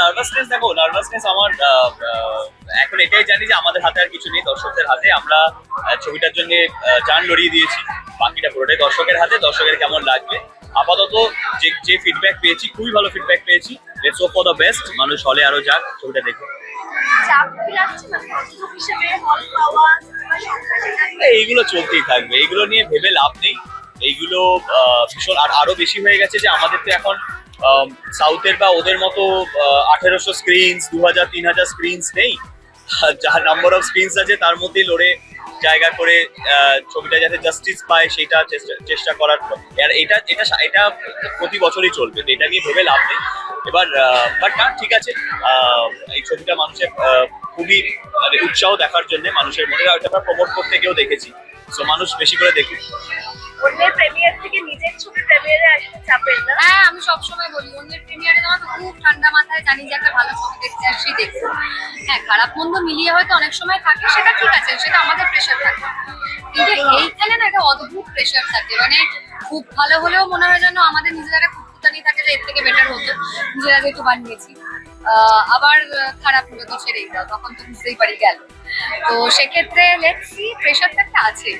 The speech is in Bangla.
নার্ভাসনেস দেখো নার্ভাসনেস আমার এখন এটাই জানি যে আমাদের হাতে আর কিছু নেই, দর্শকদের হাতে। আমরা ছবিটার জন্য জান লড়িয়ে দিয়েছি। বাকিটা পুরোটাই দর্শকের হাতে, দর্শকের কেমন লাগবে? আপাতত যে যে ফিডব্যাক পেয়েছি, খুবই ভালো ফিডব্যাক পেয়েছি। Let's hope for the best মানুষ হলে আরও যাক, ছবিটা দেখুন এইগুলো চলতেই থাকবে। এইগুলো নিয়ে ভেবে লাভ নেই। এইগুলো ভীষণ আর আরও বেশি হয়ে গেছে যে আমাদের তো এখন সাউথের বা ওদের মতো আঠেরোশো স্ক্রিনস দু হাজার তিন হাজার স্ক্রিনস নেই যার নাম্বার অফ স্ক্রিনস আছে, তার মধ্যেই লড়ে জায়গা করে ছবিটা যাতে জাস্টিস পায় সেটা চেষ্টা করার আর এটা এটা এটা প্রতি বছরই চলবে, তো এটা নিয়ে ভেবে লাভ নেই। এবার বাট না, ঠিক আছে। এই ছবিটা মানুষের খুবই মানে উৎসাহ দেখার জন্য মানুষের মনে হয় আমরা প্রমোট করতে গিয়েও দেখেছি। সো মানুষ বেশি করে দেখুক। নিজের হ্যাঁ আমি সবসময় বলি, অন্যের খুব ঠান্ডা মাথায়, জানি যে একটা ভালো ছবি দেখতে আসছি দেখব। হ্যাঁ খারাপ মন্দ মিলিয়ে হয়তো অনেক সময় থাকে, সেটা ঠিক আছে, সেটা আমাদের প্রেশার থাকে। কিন্তু এইখানে না একটা অদ্ভুত প্রেশার থাকে মানে খুব ভালো হলেও মনে হয় যেন আমাদের একটা খুঁতখুঁতানি থাকে, যে এর থেকে বেটার হতো, নিজেরা যেহেতু বানিয়েছি। আবার খারাপ হলে তো ছেড়েই দাও তখন তো বুঝতেই পারি গেল। তো সেক্ষেত্রে লেটসি প্রেশারটা একটা আছে